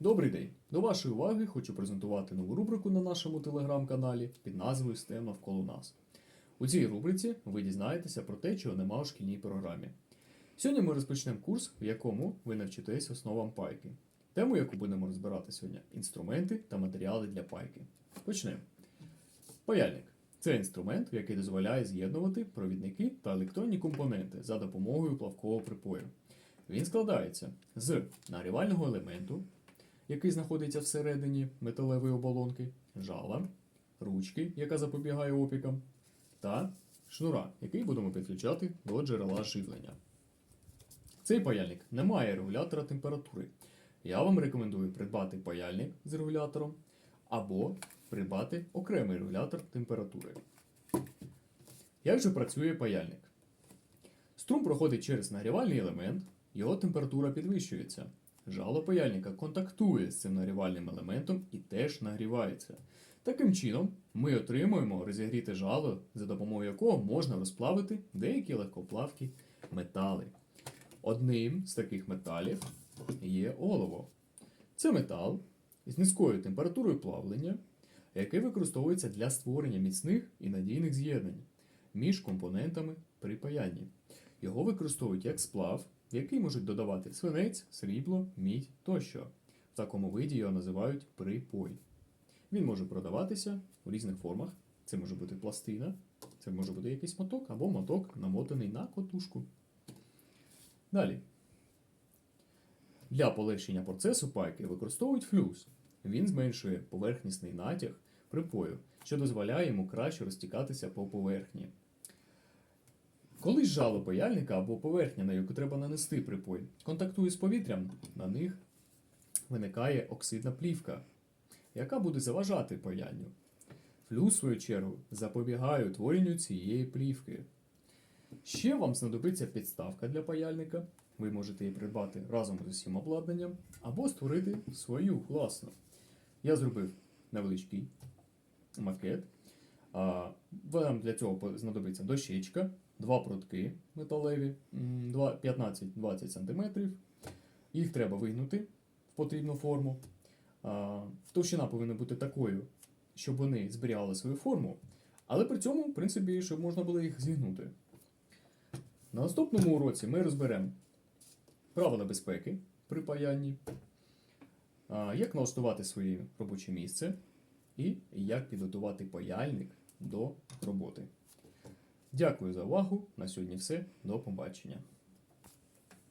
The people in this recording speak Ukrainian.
Добрий день! До вашої уваги хочу презентувати нову рубрику на нашому телеграм-каналі під назвою STEM навколо нас. У цій рубриці ви дізнаєтеся про те, чого нема у шкільній програмі. Сьогодні ми розпочнемо курс, в якому ви навчитесь основам пайки. Тему, яку будемо розбирати сьогодні інструменти та матеріали для пайки. Почнемо. Паяльник це інструмент, який дозволяє з'єднувати провідники та електронні компоненти за допомогою плавкового припою. Він складається з нагрівального елементу, який знаходиться всередині металевої оболонки, жала, ручки, яка запобігає опікам, та шнура, який будемо підключати до джерела живлення. Цей паяльник не має регулятора температури. Я вам рекомендую придбати паяльник з регулятором або придбати окремий регулятор температури. Як же працює паяльник? Струм проходить через нагрівальний елемент, його температура підвищується. Жало паяльника контактує з цим нагрівальним елементом і теж нагрівається. Таким чином, ми отримуємо розігріте жало, за допомогою якого можна розплавити деякі легкоплавкі метали. Одним з таких металів є олово. Це метал з низькою температурою плавлення, який використовується для створення міцних і надійних з'єднань між компонентами при паянні. Його використовують як сплав, в який можуть додавати свинець, срібло, мідь тощо. В такому виді його називають припой. Він може продаватися у різних формах. Це може бути пластина, це може бути якийсь моток або моток намотаний на котушку. Далі. Для полегшення процесу пайки використовують флюс. Він зменшує поверхнісний натяг припою, що дозволяє йому краще розтікатися по поверхні. Коли жало паяльника або поверхня, на яку треба нанести припой, контактує з повітрям, на них виникає оксидна плівка, яка буде заважати паянню. Флюс, в свою чергу, запобігає утворенню цієї плівки. Ще вам знадобиться підставка для паяльника. Ви можете її придбати разом з усім обладнанням або створити свою власну. Я зробив невеличкий макет. Вам для цього знадобиться дощечка, два прутки металеві 15-20 см. Їх треба вигнути в потрібну форму. Товщина повинна бути такою, щоб вони зберігали свою форму, але при цьому, в принципі, щоб можна було їх зігнути. На наступному уроці ми розберемо правила безпеки при паянні, як налаштувати своє робоче місце і як підготувати паяльник до роботи. Дякую за увагу. На сьогодні все. До побачення.